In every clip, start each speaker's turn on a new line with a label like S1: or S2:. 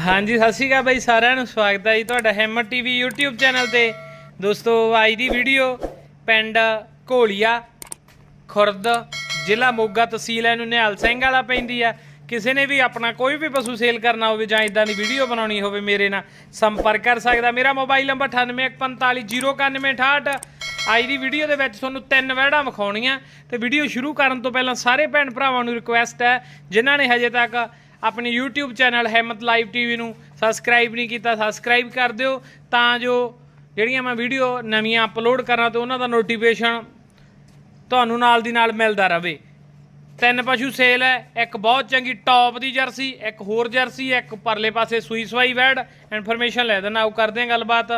S1: ਹਾਂਜੀ, ਸਤਿ ਸ਼੍ਰੀ ਅਕਾਲ ਬਾਈ, ਸਾਰਿਆਂ ਨੂੰ ਸਵਾਗਤ ਹੈ ਜੀ ਤੁਹਾਡਾ ਹੈਮਰ ਟੀਵੀ YouTube ਚੈਨਲ ਤੇ। ਦੋਸਤੋ, ਅੱਜ ਦੀ ਵੀਡੀਓ ਪਿੰਡ ਘੋਲੀਆ, ਖੁਰਦ, ਜ਼ਿਲ੍ਹਾ ਮੋਗਾ ਤਹਿਸੀਲ ਇਹਨੂੰ ਨਿਹਾਲ ਸਿੰਘ ਵਾਲਾ ਪੈਂਦੀ ਆ। ਕਿਸੇ ਨੇ ਵੀ ਆਪਣਾ ਕੋਈ ਵੀ ਪਸ਼ੂ ਸੇਲ ਕਰਨਾ ਹੋਵੇ ਜਾਂ ਇਦਾਂ ਦੀ ਵੀਡੀਓ ਬਣਾਉਣੀ ਹੋਵੇ, ਮੇਰੇ ਨਾਲ ਸੰਪਰਕ ਕਰ ਸਕਦਾ। ਮੇਰਾ ਮੋਬਾਈਲ ਨੰਬਰ 9815409968 ਅੱਜ ਦੀ ਵੀਡੀਓ ਦੇ ਵਿੱਚ ਤੁਹਾਨੂੰ ਤਿੰਨ ਵਹਿੜਾਂ ਵਿਖਾਉਣੀਆਂ। ਤੇ ਵੀਡੀਓ ਸ਼ੁਰੂ ਕਰਨ ਤੋਂ ਪਹਿਲਾਂ ਸਾਰੇ ਭੈਣ ਭਰਾਵਾਂ ਨੂੰ ਰਿਕੁਐਸਟ ਹੈ, ਜਿਨ੍ਹਾਂ ਨੇ ਹਜੇ ਤੱਕ ਆਪਣੀ YouTube channel Himmat live TV ਨੂੰ ਸਬਸਕ੍ਰਾਈਬ ਨਹੀਂ ਕੀਤਾ ਸਬਸਕ੍ਰਾਈਬ ਕਰ ਦਿਓ ਤਾਂ ਜੋ ਜਿਹੜੀਆਂ ਮੈਂ ਵੀਡੀਓ ਨਵੀਆਂ ਅਪਲੋਡ ਕਰਾਂ ਤੇ ਉਹਨਾਂ ਦਾ ਨੋਟੀਫਿਕੇਸ਼ਨ ਤੁਹਾਨੂੰ ਨਾਲ ਦੀ ਨਾਲ ਮਿਲਦਾ ਰਹੇ ਤਿੰਨ ਪਸ਼ੂ ਸੇਲ ਹੈ, ਇੱਕ ਬਹੁਤ ਚੰਗੀ ਟੌਪ ਦੀ ਜਰਸੀ ਇੱਕ ਹੋਰ ਜਰਸੀ ਇੱਕ ਪਰਲੇ ਪਾਸੇ ਸੂਈ ਸਵਾਈ ਵੈੜ। ਇਨਫੋਰਮੇਸ਼ਨ ਲੈ ਦੇਣਾ, ਉਹ ਕਰਦੇ ਹਾਂ ਗੱਲਬਾਤ।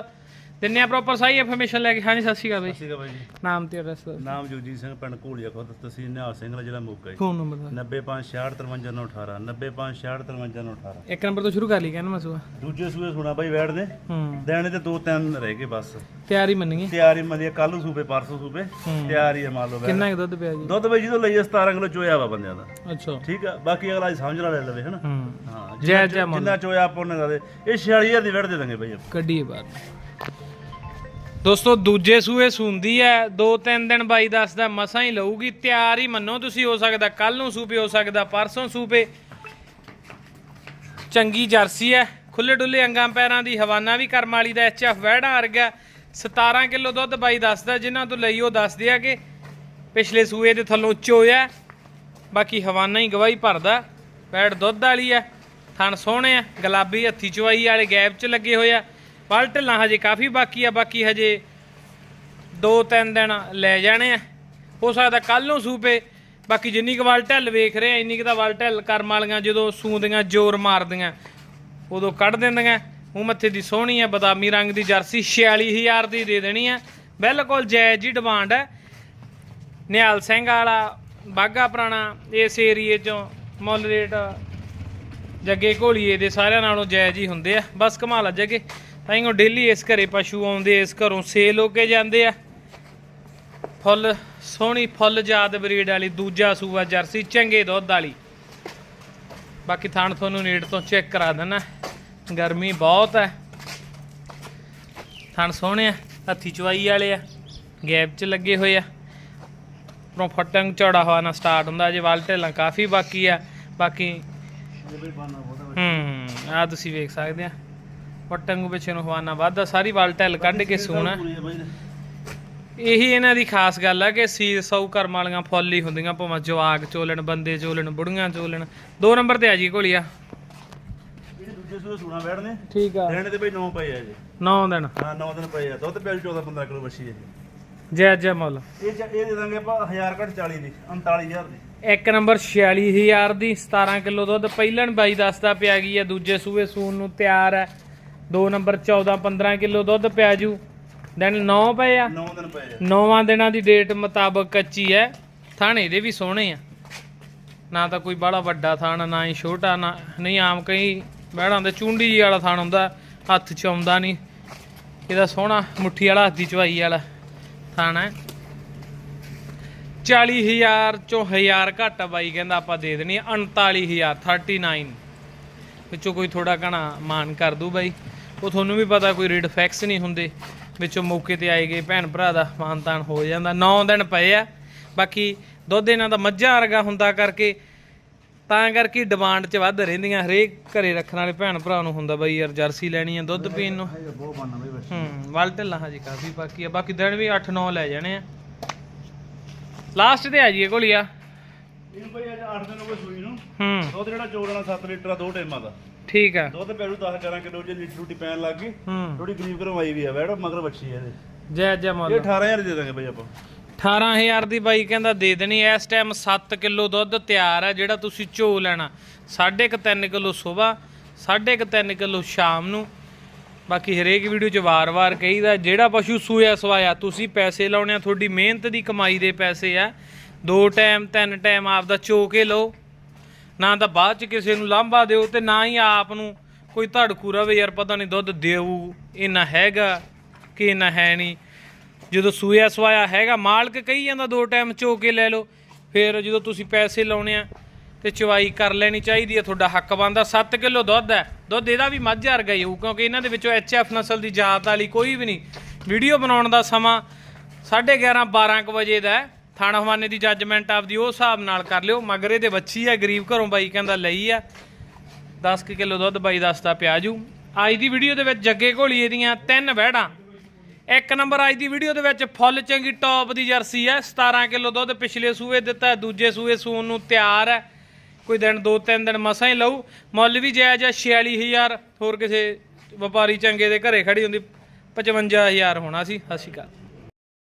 S1: ਦਿੰਨੇ ਆ ਪ੍ਰੋਪਰ ਸਹੀ ਇਨਫੋਰਮੇਸ਼ਨ ਲੈ ਕੇ। ਹਾਂਜੀ ਸਤਿ ਸ਼੍ਰੀ ਅਕਾਲ ਬਾਈ।
S2: ਸੀਗਾ ਬਾਈ ਜੀ।
S1: ਨਾਮ ਤੇ ਐਡਰੈਸ
S2: ਨਾਮ ਜਗਜੀਤ ਸਿੰਘ ਪਿੰਡ ਘੋਲੀਆ ਖੁਦ ਤਹਿਸੀਲ ਨਿਹਾਲ ਸਿੰਘ ਦਾ ਜ਼ਿਲ੍ਹਾ ਮੋਗਾ ਜੀ।
S1: ਫੋਨ ਨੰਬਰ
S2: 9566535918 9566535918
S1: ਇੱਕ ਨੰਬਰ ਤੋਂ ਸ਼ੁਰੂ ਕਰ ਲਈ ਕਹਿੰਦਾ ਮਸੂਆ
S2: ਦੂਜੇ ਸੂਏ ਸੁਣਾ ਬਾਈ ਵੈੜ ਨੇ
S1: ਹੂੰ।
S2: ਦੇਣੇ ਤੇ ਦੋ ਤਿੰਨ ਰਹਿ ਗਏ ਬਸ।
S1: ਤਿਆਰੀ ਮੰਨੀਏ?
S2: ਤਿਆਰੀ ਮਦੀ ਕੱਲ ਨੂੰ ਸੂਬੇ ਪਰਸੋਂ ਸੂਬੇ। ਤਿਆਰੀ ਹੈ ਮੰਨ ਲਓ ਵੈੜ
S1: ਕਿੰਨਾ ਕੁ ਦੁੱਧ ਪਿਆ ਜੀ?
S2: ਦੁੱਧ ਬਾਈ ਜਦੋਂ ਲਈਏ 17 ਕਿਲੋ ਚੋਇਆ ਵਾ ਬੰਦਿਆਂ ਦਾ।
S1: ਅੱਛਾ।
S2: ਠੀਕ ਆ ਬਾਕੀ ਅਗਲਾ ਸਮਝ ਨਾਲ ਲੈ ਲਵੇ ਹਨਾ?
S1: ਹੂੰ।
S2: ਹਾਂ
S1: ਜੈ ਜੈ ਮਨ
S2: ਜਿੰਨਾ ਚੋਇਆ ਆਪਾਂ ਉਹਨੇ ਦਾ ਦੇ। ਇਹ 46000 ਦੀ ਵੈੜ ਦੇ ਦਾਂਗੇ ਬਾਈ ਆਪਾਂ।
S1: ਕੱਢੀਏ ਬਾਹਰ। ਦੋਸਤੋ, ਦੂਜੇ ਸੂਏ ਸੁੰਦੀ ਹੈ ਦੋ ਤਿੰਨ ਦਿਨ ਬਾਈ ਦੱਸਦਾ ਮਸਾਂ ਹੀ ਲਊਗੀ, ਤਿਆਰ ਹੀ ਮੰਨੋ ਤੁਸੀਂ ਹੋ ਸਕਦਾ ਕੱਲ ਨੂੰ ਸੂਪੇ ਹੋ ਸਕਦਾ, ਪਰਸੋਂ ਸੂਪੇ। ਚੰਗੀ ਜਰਸੀ ਹੈ ਖੁੱਲੇ ਡੁੱਲੇ ਅੰਗਾਂ ਪੈਰਾਂ ਦੀ ਹਵਾਨਾ ਵੀ ਕਰਮ ਵਾਲੀ ਦਾ ਐਚਐਫ ਵਹਿੜਾ ਵਰਗਾ 17 ਕਿਲੋ ਦੁੱਧ ਬਾਈ ਦੱਸਦਾ ਜਿਨ੍ਹਾਂ ਤੋਂ ਲਈ ਉਹ ਦੱਸਦੇ ਆ ਕਿ ਪਿਛਲੇ ਸੂਏ ਦੇ ਥੱਲੋਂ ਚੋਇਆ ਬਾਕੀ ਹਵਾਨਾ ਹੀ ਗਵਾਹੀ ਭਰਦਾ, ਵੈੜ ਦੁੱਧ ਵਾਲੀ ਐ, ਥਣ ਸੋਹਣੇ ਆ ਗੁਲਾਬੀ ਹੱਥੀ ਚਵਾਈ ਵਾਲੇ ਗੈਪ 'ਚ ਲੱਗੇ ਹੋਏ ਆ। ਵੱਲ ਢਿੱਲਾਂ ਹਜੇ, ਕਾਫੀ ਬਾਕੀ ਆ, ਬਾਕੀ ਹਜੇ ਦੋ ਤਿੰਨ ਦਿਨ ਲੈ ਜਾਣੇ ਆ। ਹੋ ਸਕਦਾ ਕੱਲ ਨੂੰ ਸੂਪੇ, ਬਾਕੀ ਜਿੰਨੀ ਕੁ ਵੱਲ ਢਿੱਲ ਵੇਖ ਰਹੇ ਆ, ਇੰਨੀ ਕੁ ਤਾਂ ਵੱਲ ਢਿੱਲ ਕਰਮ ਵਾਲੀਆਂ ਜਦੋਂ ਸੂੰਦੀਆਂ, ਜ਼ੋਰ ਮਾਰਦੀਆਂ, ਉਦੋਂ ਕੱਢ ਦਿੰਦੀਆਂ। ਉਹ ਮੱਥੇ ਦੀ ਸੋਹਣੀ ਆ, ਬਦਾਮੀ ਰੰਗ ਦੀ ਜਰਸੀ 46000 ਦੀ ਦੇ ਦੇਣੀ ਆ। ਬਿਲਕੁਲ ਜਾਇਜ਼ ਹੀ ਡਿਮਾਂਡ ਹੈ ਨਿਹਾਲ ਸਿੰਘ ਵਾਲਾ ਬਾਗਾ ਪੁਰਾਣਾ, ਇਸ ਏਰੀਏ ਚੋਂ ਮੁੱਲ ਰੇਟ ਜੱਗੇ ਘੋਲੀਏ ਦੇ ਸਾਰਿਆਂ ਨਾਲੋਂ ਜਾਇਜ਼ ਹੀ ਹੁੰਦੇ ਆ। ਬਸ ਕਮਾਲ ਆ ਜੱਗੇ। ਉਹ ਡੇਲੀ ਇਸ ਘਰੇ ਪਸ਼ੂ ਆਉਂਦੇ, ਇਸ ਘਰੋਂ ਸੇਲ ਹੋ ਕੇ ਜਾਂਦੇ ਆ। ਫੁੱਲ, ਸੋਹਣੀ ਫੁੱਲ ਜਾਦ ਬਰੀਡ ਵਾਲੀ, ਦੂਜਾ ਸੂਆ ਜਰਸੀ, ਚੰਗੇ ਦੁੱਧ ਵਾਲੀ। ਬਾਕੀ ਥਾਣ ਤੁਹਾਨੂੰ ਨੇੜ ਤੋਂ ਚੈੱਕ ਕਰਾ ਦੇਣਾ ਗਰਮੀ ਬਹੁਤ ਹੈ ਥਣ ਸੋਹਣੇ ਆ, ਹੱਥੀ ਚਵਾਈ ਵਾਲੇ ਆ, ਗੈਪ 'ਚ ਲੱਗੇ ਹੋਏ ਆ। ਉਪਰੋਂ ਫਟੰਗ ਚੌੜਾ ਹੋਣਾ ਸਟਾਰਟ ਹੁੰਦਾ ਜੇ ਵਾਲ ਢੇਲਾਂ ਕਾਫੀ ਬਾਕੀ ਆ। ਬਾਕੀ ਹੂੰ ਆ ਤੁਸੀਂ ਵੇਖ ਸਕਦੇ ਆ। ਫਟੰਗ ਵਿੱਚ ਨੂੰ ਹਵਾਨਾ ਵੱਧਦਾ ਸਾਰੀ ਵਾਲ ਢਿੱਲ ਕੱਢ ਕੇ ਸੂਣਾ। ਇਹੀ ਇਹਨਾਂ ਦੀ ਖਾਸ ਗੱਲ ਹੈ ਕਿ ਸੀ ਸੌ ਕਰਮ ਵਾਲੀਆਂ ਫੁੱਲ ਹੀ ਹੁੰਦੀਆਂ ਭਾਵੇਂ ਜਵਾਗ ਚੋਲਣ ਬੰਦੇ ਚੋਲਣ ਬੁੜੀਆਂ ਚੋਲਣ। ਦੋ ਨੰਬਰ ਤੇ ਆ ਜੀ ਘੋਲੀਆ।
S2: ਇਹ ਦੂਜੇ ਸੂਏ ਸੁਣਾ ਵੈੜ ਨੇ
S1: ਠੀਕ ਆ।
S2: ਦੇਣੇ ਤੇ ਬਾਈ 9 ਪਏ ਆ ਜੀ।
S1: 9 ਦਿਨ।
S2: ਹਾਂ 9 ਦਿਨ ਪਏ ਆ। ਦੁੱਧ ਪਿਆ 14 15 ਕਿਲੋ ਬੱਛੀ ਹੈ ਜੀ।
S1: ਜੈ ਜੈ ਮੁੱਲ।
S2: ਇਹ ਚ- ਇਹ ਦੇ ਦਾਂਗੇ ਆਪਾਂ 1000 ਘੱਟ 40 ਦੀ 39000 ਦੀ।
S1: ਇੱਕ ਨੰਬਰ 46000 ਦੀ 17 ਕਿਲੋ ਦੁੱਧ। ਪਹਿਲਣ ਬਾਈ ਦੱਸਦਾ ਪਿਆ ਗਈ ਹੈ ਦੂਜੇ ਸੂਏ ਸੂਣ ਨੂੰ ਤਿਆਰ ਹੈ। ਦੋ ਨੰਬਰ 14 15 ਕਿਲੋ ਦੁੱਧ ਪਿਆ ਜੂ। ਦਿਨ 9 ਪਏ ਆ।
S2: 9 ਦਿਨ ਪਏ ਆ।
S1: ਨੌਵਾਂ ਦਿਨਾਂ ਦੀ ਡੇਟ ਮੁਤਾਬਕ ਕੱਚੀ ਹੈ। ਥਾਣੇ ਦੇ ਵੀ ਸੋਹਣੇ ਆ। ਨਾ ਤਾਂ ਕੋਈ ਬੜਾ ਵੱਡਾ ਥਾਣ ਨਾ ਹੀ ਛੋਟਾ ਨਾ ਨਹੀਂ ਆਮ ਕਈ ਬਹਿੜਾਂ ਦੇ ਚੁੰਡੀ ਜੀ ਵਾਲਾ ਥਾਣ ਹੁੰਦਾ ਹੱਥ ਚ ਆਉਂਦਾ ਨਹੀਂ। ਇਹਦਾ ਸੋਹਣਾ ਮੁੱਠੀ ਵਾਲਾ ਹੱਥ ਦੀ ਚਵਾਈ ਵਾਲਾ। ਥਾਣਾ ਹੈ। 40000 ਚੋਂ 1000 ਘੱਟ ਆ ਬਾਈ, ਕਹਿੰਦਾ ਆਪਾਂ ਦੇ ਦੇਣੀ ਆ। 39000 39 ਵਿੱਚੋਂ ਕੋਈ ਥੋੜਾ ਘਣਾ ਮਾਨ ਕਰ ਦੂ ਬਾਈ। ਉਹ ਤੁਹਾਨੂੰ ਵੀ ਪਤਾ ਕੋਈ ਰੇਟ ਫਿਕਸ ਨਹੀਂ ਹੁੰਦੇ। ਵਿੱਚੋਂ ਮੌਕੇ ਤੇ ਆਏ ਗਏ ਭੈਣ ਭਰਾ ਦਾ ਮਾਨ ਤਾਨ ਹੋ ਜਾਂਦਾ। 9 ਦਿਨ ਪਏ ਆ। ਬਾਕੀ ਦੁੱਧ ਇਹਨਾਂ ਦਾ ਮੱਝਾਂ ਵਰਗਾ ਹੁੰਦਾ ਕਰਕੇ ਤਾਂ ਕਰਕੇ ਡਿਮਾਂਡ 'ਚ ਵੱਧ ਰਹਿੰਦੀਆਂ ਹਰੇਕ ਘਰੇ ਰੱਖਣ ਵਾਲੇ ਭੈਣ ਭਰਾ ਨੂੰ ਹੁੰਦਾ ਬਾਈ ਯਾਰ ਜਰਸੀ ਲੈਣੀ ਆ ਦੁੱਧ ਪੀਣ ਨੂੰ।
S2: ਇਹ ਬਹੁਤ ਬਣਨਾ ਬਈ ਬੱਛੀ
S1: ਹੂੰ ਵੱਲ ਢਿੱਲਾਂ ਹਜੇ ਕਾਫੀ ਬਾਕੀ ਆ ਬਾਕੀ ਦਿਨ ਵੀ 8-9 ਲੈ ਜਾਣੇ ਆ। ਲਾਸਟ ਤੇ ਆ ਜੀਏ ਕੋਲੀਆ
S2: ਇਹਨੂੰ ਬਈ ਅੱਜ 8 ਦਿਨ ਹੋ ਗਏ ਸੂਈ ਨੂੰ।
S1: ਹੂੰ।
S2: ਦੁੱਧ ਜਿਹੜਾ ਚੋੜਨਾ 7 ਲੀਟਰ ਆ ਦੋ ਟਾਈਮਾਂ ਦਾ।
S1: ਠੀਕ ਆ।
S2: ਦੁੱਧ ਪੈਰੂ 10 11 ਕਿਲੋ ਜੇ ਲੀਟਰ ਰੋਟੀ ਪੈਣ ਲੱਗ ਗਈ।
S1: ਹੂੰ।
S2: ਥੋੜੀ ਗਰੀਬ ਕਰਵਾਈ ਵੀ ਆ ਵੈੜ ਮਗਰ ਬੱਛੀ ਆ ਇਹਦੇ।
S1: ਜੈ ਜੈ ਮੁੱਲ।
S2: ਇਹ 18000 ਦੇ ਦਾਂਗੇ ਬਈ ਆਪਾਂ।
S1: 18000 ਦੀ ਬਾਈ ਕਹਿੰਦਾ ਦੇ ਦੇਣੀ, ਇਸ ਟਾਈਮ 7 ਕਿਲੋ ਦੁੱਧ ਤਿਆਰ ਹੈ ਜਿਹੜਾ ਤੁਸੀਂ ਝੋ ਲੈਣਾ। 3.5 ਕਿਲੋ ਸਵੇਰ 3.5 ਕਿਲੋ ਸ਼ਾਮ ਨੂੰ। ਬਾਕੀ ਹਰੇਕ ਵੀਡੀਓ 'ਚ ਵਾਰ-ਵਾਰ ਕਹੀਦਾ, ਜਿਹੜਾ ਪਸ਼ੂ ਸੂਇਆ ਸਵਾਇਆ, ਤੁਸੀਂ ਪੈਸੇ ਲਾਉਣੇ ਆ, ਤੁਹਾਡੀ ਮਿਹਨਤ ਦੀ ਕਮਾਈ ਦੇ ਪੈਸੇ ਆ। ਦੋ ਟਾਈਮ ਤਿੰਨ ਟਾਈਮ ਆਪਦਾ ਚੋ ਕੇ ਲਓ। ਨਾ ਤਾਂ ਬਾਅਦ 'ਚ ਕਿਸੇ ਨੂੰ ਲਾਂਭਾ ਦਿਓ ਤੇ ਨਾ ਹੀ ਆਪ ਨੂੰ ਕੋਈ ਧੜਕੂ ਰਵੇ, ਯਾਰ ਪਤਾ ਨਹੀਂ ਦੁੱਧ ਦੇਊ ਇਹਨਾਂ ਹੈਗਾ ਕਿ ਇੰਨਾ ਹੈ ਨਹੀਂ। ਜਦੋਂ ਸੂਇਆ ਸਵਾਇਆ ਹੈਗਾ, ਮਾਲਕ ਕਹੀ ਜਾਂਦਾ ਦੋ ਟਾਈਮ ਚੋ ਕੇ ਲੈ ਲਓ। ਫਿਰ ਜਦੋਂ ਤੁਸੀਂ ਪੈਸੇ ਲਾਉਣੇ ਆ ਤੇ ਚਵਾਈ ਕਰ ਲੈਣੀ ਚਾਹੀਦੀ ਹੈ ਤੁਹਾਡਾ ਹੱਕ ਬਣਦਾ। 7 ਕਿਲੋ ਦੁੱਧ ਹੈ, ਦੁੱਧ ਇਹਦਾ ਵੀ ਮੱਝ ਵਰਗਾ ਹੀ ਹੋਊ, ਕਿਉਂਕਿ ਇਹਨਾਂ ਦੇ ਵਿੱਚੋਂ ਐਚਐਫ ਨਸਲ ਦੀ ਜਾਤ ਵਾਲੀ ਕੋਈ ਵੀ ਨਹੀਂ। ਵੀਡੀਓ ਬਣਾਉਣ ਦਾ ਸਮਾਂ 11:30 12 ਕੁ ਵਜੇ ਦਾ ਥਾਣਾ ਹਵਾਨੇ ਦੀ ਜੱਜਮੈਂਟ ਆਪਦੀ ਉਹ ਹਿਸਾਬ ਨਾਲ ਕਰ ਲਿਓ। ਮਗਰ ਇਹਦੇ ਬੱਚੀ ਆ ਗਰੀਬ ਘਰੋਂ ਬਾਈ ਕਹਿੰਦਾ ਲਈ ਆ। 10 ਕੁ ਕਿਲੋ ਦੁੱਧ ਬਾਈ ਦੱਸਦਾ ਪਿਆ ਜੂ। ਅੱਜ ਦੀ ਵੀਡੀਓ ਦੇ ਵਿੱਚ ਜੱਗੇ ਘੋਲੀਏ ਦੀਆਂ ਤਿੰਨ ਵਹਿੜਾਂ। ਇੱਕ ਨੰਬਰ ਅੱਜ ਦੀ ਵੀਡੀਓ ਦੇ ਵਿੱਚ ਫੁੱਲ ਚੰਗੀ ਟੌਪ ਦੀ ਜਰਸੀ ਹੈ। 17 ਕਿਲੋ ਦੁੱਧ ਪਿਛਲੇ ਸੂਏ ਦਿੱਤਾ ਦੂਜੇ ਸੂਏ ਸੂਣ ਨੂੰ ਤਿਆਰ ਹੈ। ਕੋਈ ਦਿਨ, ਦੋ, ਤਿੰਨ ਦਿਨ ਮਸਾਂ ਹੀ ਲਊ। ਮੁੱਲ ਵੀ ਜਾਇਜ਼ ਹੈ 46000 ਹੋਰ ਕਿਸੇ ਵਪਾਰੀ ਚੰਗੇ ਦੇ ਘਰੇ ਖੜੀ ਹੁੰਦੀ 55000 ਹੋਣਾ ਸੀ। ਸਤਿ ਸ਼੍ਰੀ ਅਕਾਲ।